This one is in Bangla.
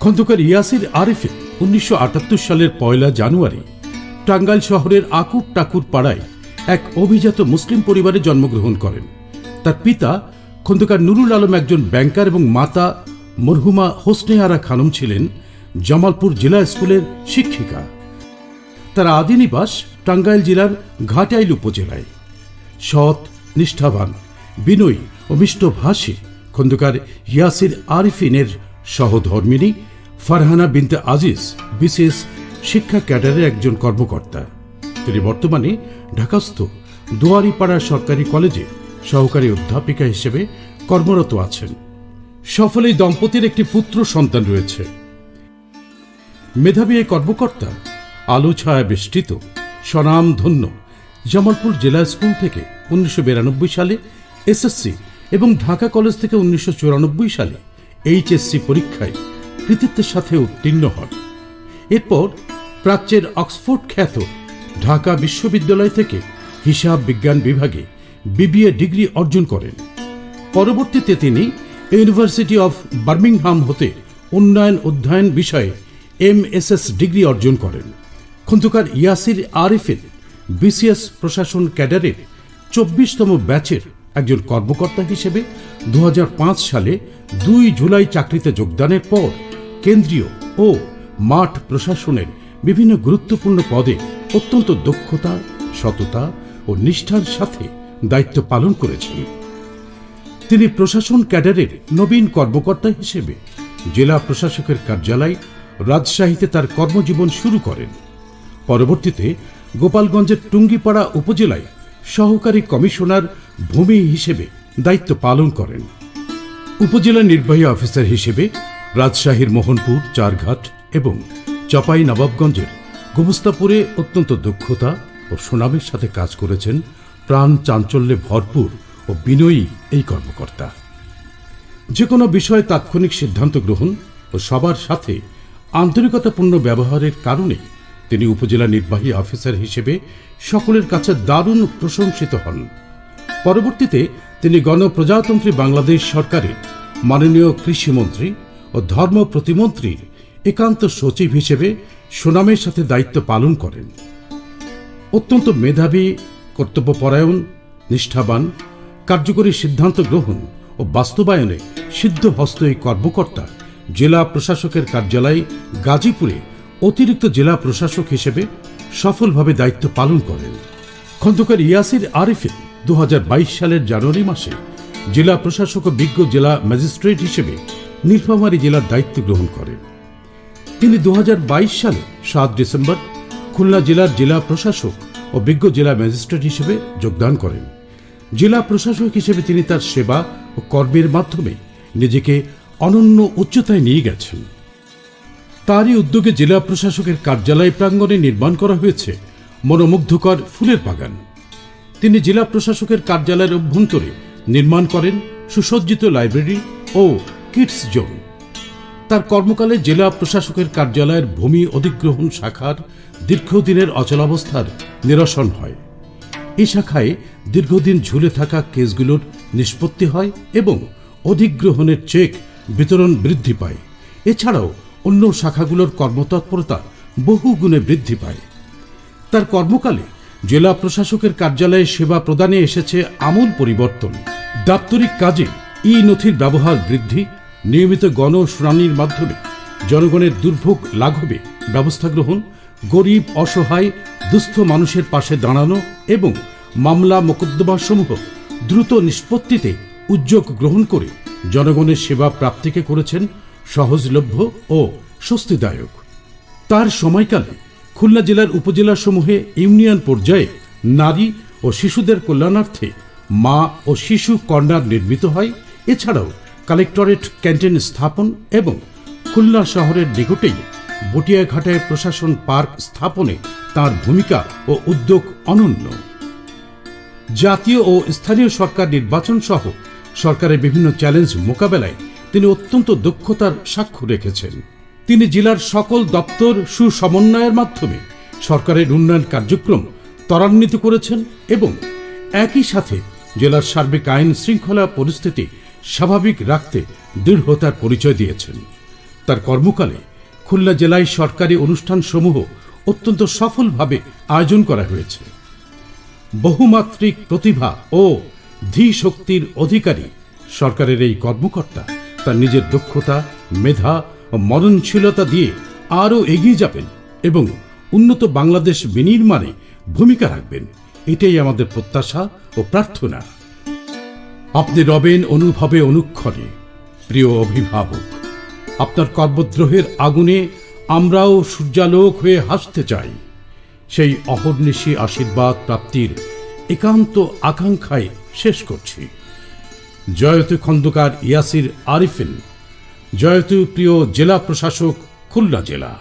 খন্দকার ইয়াসির আরিফে উনিশশো সালের পয়লা জানুয়ারি টাঙ্গাইল শহরের আকুর টাকুর পাড়ায় এক অভিজাত মুসলিম পরিবারে জন্মগ্রহণ করেন। তার পিতা খন্দকার নুরুল আলম একজন ব্যাংকার এবং মাতা মরহুমা হোসনে আরা খানম ছিলেন জামালপুর জেলা স্কুলের শিক্ষিকা। তার আদি নিবাস টাঙ্গাইল জেলার ঘাটাইল উপজেলায়। সৎ, নিষ্ঠাবান, বিনয়ী ও মিষ্টভাষী খন্দকার ইয়াসির আরিফিনের সহধর্মিনী ফারহানা বিনতে আজিজ, বিশেষ শিক্ষা ক্যাডারের একজন কর্মকর্তা। তিনি বর্তমানে ঢাকাস্থ দুয়ারিপাড়া সরকারি কলেজে সহকারী অধ্যাপিকা হিসেবে কর্মরত আছেন। সফল এই দম্পতির একটি পুত্র সন্তান রয়েছে। মেধাবী এই কর্মকর্তা আলো ছায়া বেষ্টিত, স্বনাম ধন্য জামালপুর জেলা স্কুল থেকে উনিশশো বিরানব্বই সালে এসএসসি এবং ঢাকা কলেজ থেকে উনিশশো চুরানব্বই সালে এইচএসসি পরীক্ষায় কৃতিত্বের সাথে উত্তীর্ণ হন। এরপর প্রাচ্যের অক্সফোর্ড খ্যাত ঢাকা বিশ্ববিদ্যালয় থেকে হিসাব বিজ্ঞান বিভাগে বিবিএ ডিগ্রি অর্জন করেন। পরবর্তীতে তিনি ইউনিভার্সিটি অফ বার্মিংহাম হতে উন্নয়ন অধ্যয়ন বিষয়ে এমএসএস ডিগ্রি অর্জন করেন। খন্দকার ইয়াসির আরিফের বিসিএস প্রশাসন ক্যাডারের চব্বিশতম ব্যাচের একজন কর্মকর্তা হিসেবে দু হাজার পাঁচ সালে দুই জুলাই চাকরিতে যোগদানের পর কেন্দ্রীয় ও মাঠ প্রশাসনের বিভিন্ন গুরুত্বপূর্ণ পদে অত্যন্ত দক্ষতা, সততা ও নিষ্ঠার সাথে দায়িত্ব পালন করেছেন। তিনি প্রশাসন ক্যাডারের নবীন কর্মকর্তা হিসেবে জেলা প্রশাসকের কার্যালয় রাজশাহীতে তার কর্মজীবন শুরু করেন। পরবর্তীতে গোপালগঞ্জের টুঙ্গিপাড়া উপজেলায় সহকারী কমিশনার ভূমি হিসেবে দায়িত্ব পালন করেন। উপজেলা নির্বাহী অফিসার হিসেবে রাজশাহীর মোহনপুর, চারঘাট এবং চাপাই নবাবগঞ্জের গোমস্তাপুরে অত্যন্ত দক্ষতা ও সুনামের সাথে কাজ করেছেন প্রাণ চাঞ্চল্যে ভরপুর ও বিনয়ী এই কর্মকর্তা। যে কোনো বিষয়ে তাৎক্ষণিক সিদ্ধান্ত গ্রহণ ও সবার সাথে আন্তরিকতাপূর্ণ ব্যবহারের কারণে তিনি উপজেলা নির্বাহী অফিসার হিসেবে সকলের কাছে দারুণ প্রশংসিত হন। পরবর্তীতে তিনি গণপ্রজাতন্ত্রী বাংলাদেশ সরকারের মাননীয় কৃষিমন্ত্রী ও ধর্ম প্রতিমন্ত্রীর একান্ত সচিব হিসেবে সুনামের সাথে দায়িত্ব পালন করেন। অত্যন্ত মেধাবী, কর্তব্যপরায়ণ, নিষ্ঠাবান, কার্যকরী সিদ্ধান্ত গ্রহণ ও বাস্তবায়নে সিদ্ধহস্ত এই কর্মকর্তা জেলা প্রশাসকের কার্যালয় গাজীপুরে অতিরিক্ত জেলা প্রশাসক হিসেবে সফলভাবে দায়িত্ব পালন করেন। খন্দকার ইয়াসির আরিফে দু সালের জানুয়ারি মাসে জেলা প্রশাসক ও বিজ্ঞ জেলা ম্যাজিস্ট্রেট হিসেবে নীলফামারী জেলার দায়িত্ব গ্রহণ করেন। তিনি দু সালে সাত ডিসেম্বর খুলনা জেলার জেলা প্রশাসক ও বিজ্ঞ জেলা ম্যাজিস্ট্রেট হিসেবে যোগদান করেন। জেলা প্রশাসক হিসেবে তিনি তার সেবা ও কর্মের মাধ্যমে নিজেকে অনন্য উচ্চতায় নিয়ে গেছেন। তারই উদ্যোগে জেলা প্রশাসকের কার্যালয় প্রাঙ্গণে নির্মাণ করা হয়েছে মনোমুগ্ধকর ফুলের বাগান। তিনি জেলা প্রশাসকের কার্যালয়ের অভ্যন্তরে নির্মাণ করেন সুসজ্জিত লাইব্রেরি ও কিডস জোন। তার কর্মকালে জেলা প্রশাসকের কার্যালয়ের ভূমি অধিগ্রহণ শাখার দীর্ঘদিনের অচলাবস্থার নিরসন হয়। এই শাখায় দীর্ঘদিন ঝুলে থাকা কেসগুলোর নিষ্পত্তি হয় এবং অধিগ্রহণের চেক বিতরণ বৃদ্ধি পায়। এছাড়াও অন্য শাখাগুলোর কর্মতৎপরতা বহু গুণে বৃদ্ধি পায়। তার কর্মকালে জেলা প্রশাসকের কার্যালয়ে সেবা প্রদানে এসেছে আমূল পরিবর্তন। দাপ্তরিক কাজে ই নথির ব্যবহার বৃদ্ধি নিয়মিত গণশুনানির মাধ্যমে জনগণের দুর্ভোগ লাঘবে ব্যবস্থা গ্রহণ, গরিব, অসহায়, দুস্থ মানুষের পাশে দাঁড়ানো এবং মামলা মোকদ্দমাসমূহ দ্রুত নিষ্পত্তিতে উদ্যোগ গ্রহণ করে জনগণের সেবা প্রাপ্তিকে করেছেন সহজলভ্য ও স্বস্তিদায়ক। তার সময়কালে খুলনা জেলার উপজেলাসমূহে ইউনিয়ন পর্যায়ে নারী ও শিশুদের কল্যাণার্থে মা ও শিশু কর্নার নির্মিত হয়। এছাড়াও কালেক্টরেট ক্যান্টিন স্থাপন এবং খুলনা শহরের নিকটেই বটিয়াঘাটায় প্রশাসন পার্ক স্থাপনে তার ভূমিকা ও উদ্যোগ অনন্য। জাতীয় ও স্থানীয় সরকার নির্বাচন সহ সরকারের বিভিন্ন চ্যালেঞ্জ মোকাবেলায় তিনি অত্যন্ত দক্ষতার সাক্ষ্য রেখেছেন। তিনি জেলার সকল দপ্তর সুসমন্বয়ের মাধ্যমে সরকারের উন্নয়ন কার্যক্রম ত্বরান্বিত করেছেন এবং একই সাথে জেলার সার্বিক আইন শৃঙ্খলা পরিস্থিতি স্বাভাবিক রাখতে দৃঢ়তার পরিচয় দিয়েছেন। তার কর্মকালে খুলনা জেলায় সরকারি অনুষ্ঠানসমূহ অত্যন্ত সফলভাবে আয়োজন করা হয়েছে। বহুমাত্রিক প্রতিভা ও ধী শক্তির অধিকারী সরকারের এই কর্মকর্তা তার নিজের দক্ষতা, মেধা ও মননশীলতা দিয়ে আরও এগিয়ে যাবেন এবং উন্নত বাংলাদেশ বিনির্মাণে ভূমিকা রাখবেন। এটাই আমাদের প্রত্যাশা ও প্রার্থনা। আপনি রবেন অনুভবে অনুক্ষণে, প্রিয় অভিভাবক, আপনার কর্মদ্রোহের আগুনে আমরাও সূর্যালোক হয়ে হাসতে চাই। সেই অহর্নিশী আশীর্বাদ প্রাপ্তির একান্ত আকাঙ্ক্ষায় শেষ করছি। জয়তু খন্দকার ইয়াসির আরিফিন, জয়তু প্রিয় জেলা প্রশাসক খুলনা জেলা।